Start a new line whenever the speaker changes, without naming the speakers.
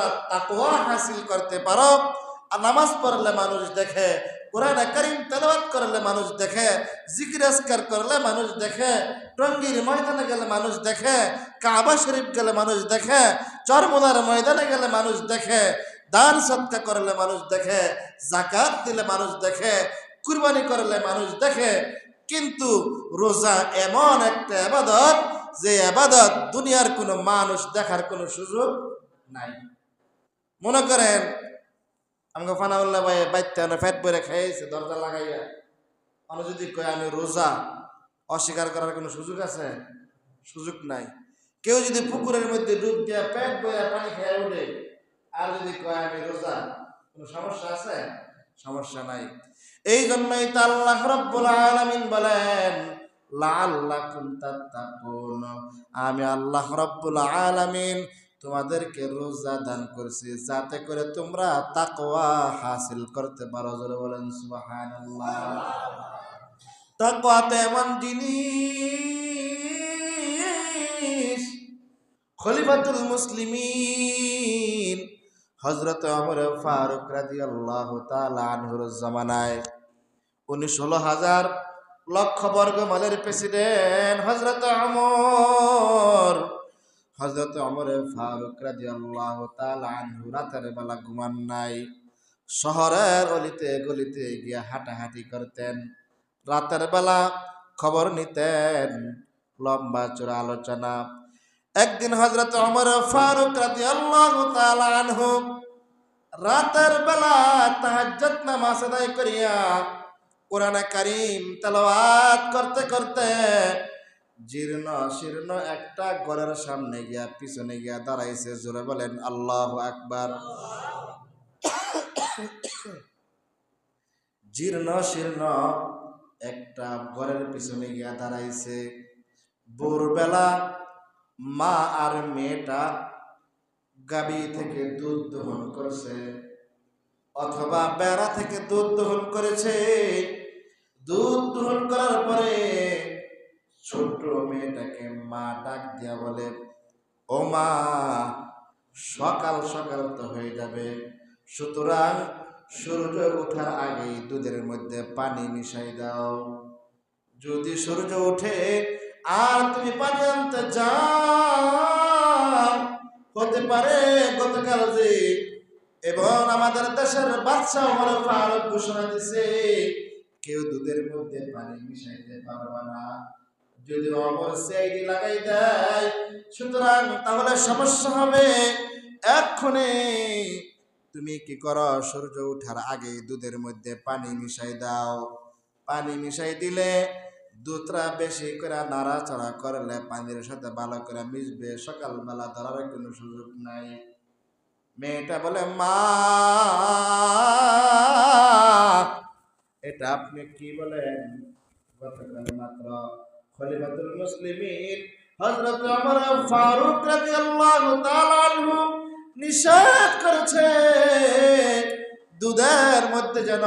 তোমরা তাকওয়া হাসিল করতে পারো। আর নামাজ পড়লে মানুষ দেখে, কোরআন করিম তেলাওয়াত করলে মানুষ দেখে, জিকির করলে মানুষ দেখে, টঙ্গির ময়দানে গেলে মানুষ দেখে, কাবা শরীফ গেলে মানুষ দেখে, চরমোনার ময়দানে গেলে মানুষ দেখে, দান সৎকা করলে মানুষ দেখে জাকাত দিলে মানুষ দেখে, কুরবানি করলে মানুষ দেখে। কিন্তু রোজা এমন একটা আবাদত যে আবাদত দুনিয়ার কোনো মানুষ দেখার কোনো সুযোগ নাই। মনে করেন, আমাকে ফানাউল্লাহ ভাই বাইতে ফ্যাট বইরে খাইছে দরজা লাগাইয়া। আমি যদি কয়, আমি রোজা অস্বীকার করার কোনো সুযোগ আছে? সুযোগ নাই। কেউ যদি পুকুরের মধ্যে ডুব দিয়া পেট বইয়া পানি খেয়ে উঠে, আর যদি কয়, আমি রোজা কোনো সমস্যা আছে? সমস্যা নাই। এই জন্যই তো আল্লাহ রব্বুল আলামিন বলেন, লাআল্লাকুম তাত্তাকুন আমি আল্লাহ রব্বুল আলামিন তোমাদেরকে রোজা দান করছি, যাতে করে তোমরা তাকওয়া হাসিল করতে পারো। জোরে বলেন, সুবহানাল্লাহ। তাকওয়া তো এমন জিনিস, খলিফাতুল মুসলিমিন হজরত আমর ফারুক রাদিয়াল্লাহু তাআলা আনহুর জামানায় উনি ষোলো হাজার লক্ষ বর্গ মালের প্রেসিডেন্ট হজরত আমর হজরত অমর ফারুক রাদিয়াল্লাহু তাআলা আনহু রাতের বেলা ঘুমান নাই। শহরের অলিতে গলিতে গিয়ে হাঁটাহাঁটি করতেন। রাতের বেলা খবর নিতেন, লম্বা চূড়া আলোচনা। একদিন হজরত অমর ফারুক রাদিয়াল্লাহু তাআলা আনহু রাতের বেলা তাহাজ্জুদ নামাজ আদায় করিয়া কোরআন কারীম তেলাওয়াত করতে করতে জীর্ণ, শীর্ণ একটা ঘরের সামনে গিয়া, পিছনে গিয়া দাঁড়াইছে, জোরে বলেন, আল্লাহ আকবার। জীর্ণ, শীর্ণ একটা ঘরের পিছনে গিয়া দাঁড়াইছে। ভোরবেলা মা আর মেয়েটা গাবি থেকে দুধ দহন করছে, অথবা বেড়া থেকে দুধ দহন করেছে। ছোট্ট মেয়েটাকে মা ডাক দিয়া বলে, ও মা, সকাল সকাল তো হয়ে যাবে। সুতরাং সূর্য ওঠার আগেই দুধের মধ্যে পানি মিশাই দাও। যদি সূর্য ওঠে আর তুমি পানি আনতে হতে পারে গতকাল যে এবং আমাদের দেশের বাচ্চা ফারুক ঘোষণা দিছে কেউ দুধের মধ্যে পানি মিশাইতে পারবে না। যদি অমর সেইডি লাগাই দেয়, সুতরাং তাহলে সমস্যা হবে। এক্ষণে তুমি কি করো? সূর্য ওঠার আগে দুধের মধ্যে পানি মিশাই দাও। পানি মিশাই দিলে দুধটা বেশি করে নাড়াচাড়া করলে পানির সাথে ভালো করে মিশবে। সকালবেলা ধরার কোনো সুযোগ নাই। মেয়েটা বলে, মা, এটা আপনি কি বলেন? গতকাল মাত্র খলিফাতুল মুসলিমিন হযরত ওমর ফারুক রাদিয়াল্লাহু তাআলা আনহু নিষেধ করেছে। দুধের মধ্যে যেন